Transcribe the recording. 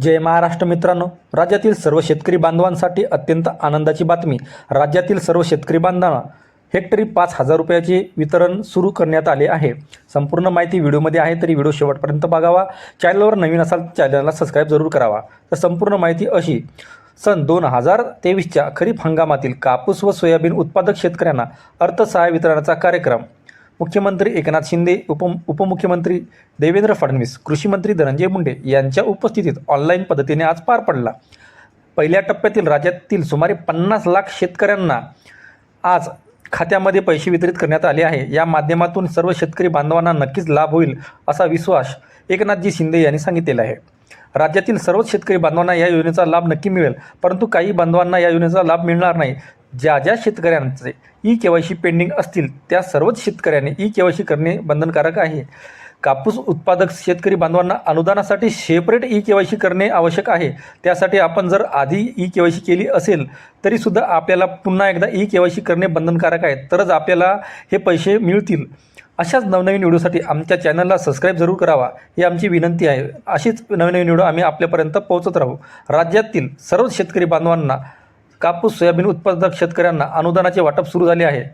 जय महाराष्ट्र मित्रांनो. राज्यातील सर्व शेतकरी बांधवांसाठी अत्यंत आनंदाची बातमी. राज्यातील सर्व शेतकरी बांधवांना हेक्टरी पाच हजार रुपयाचे वितरण सुरू करण्यात आले आहे. संपूर्ण माहिती व्हिडिओमध्ये आहे तरी व्हिडिओ शेवटपर्यंत बघावा. चॅनलवर नवीन असाल चॅनलला सबस्क्राईब जरूर करावा. तर संपूर्ण माहिती अशी सन दोन हजार तेवीसच्या खरीप हंगामातील कापूस व सोयाबीन उत्पादक शेतकऱ्यांना अर्थसहाय्य वितरणाचा कार्यक्रम. मुख्यमंत्री एकनाथ शिंदे उप उपमुख्यमंत्री देवेंद्र फडणवीस कृषीमंत्री धनंजय मुंडे यांच्या उपस्थितीत ऑनलाईन पद्धतीने आज पार पडला. पहिल्या टप्प्यातील राज्यातील सुमारे पन्नास लाख शेतकऱ्यांना आज खात्यामध्ये पैसे वितरित करण्यात आले आहे. या माध्यमातून सर्व शेतकरी बांधवांना नक्कीच लाभ होईल असा विश्वास एकनाथजी शिंदे यांनी सांगितलेला आहे. राज्यातील सर्वच शेतकरी बांधवांना या योजनेचा लाभ नक्की मिळेल परंतु काही बांधवांना या योजनेचा लाभ मिळणार नाही. ज्या ज्या शेतकऱ्यांचे E K Y C pending असतील त्या सर्वच शेतकऱ्यांनी ई के वाय सी करणे बंधनकारक आहे. कापूस उत्पादक शेतकरी बांधवांना अनुदानासाठी separate E K Y C करणे आवश्यक आहे. त्यासाठी आपण जर आधी ई के वाय सी केली असेल तरीसुद्धा आपल्याला पुन्हा एकदा ई के वाय सी करणे बंधनकारक आहे. तरच आपल्याला हे पैसे मिळतील. अशाच नवनवीन व्हिडिओसाठी आमच्या चॅनलला सबस्क्राईब जरूर करावा. ही आमची विनंती आहे. अशीच नवनवीन व्हिडिओ आम्ही आपल्यापर्यंत पोहोचत राहू. राज्यातील सर्वच शेतकरी बांधवांना कापूस सोयाबीन उत्पादक शेतकऱ्यांना अनुदानाचे वाटप सुरू झाले आहे.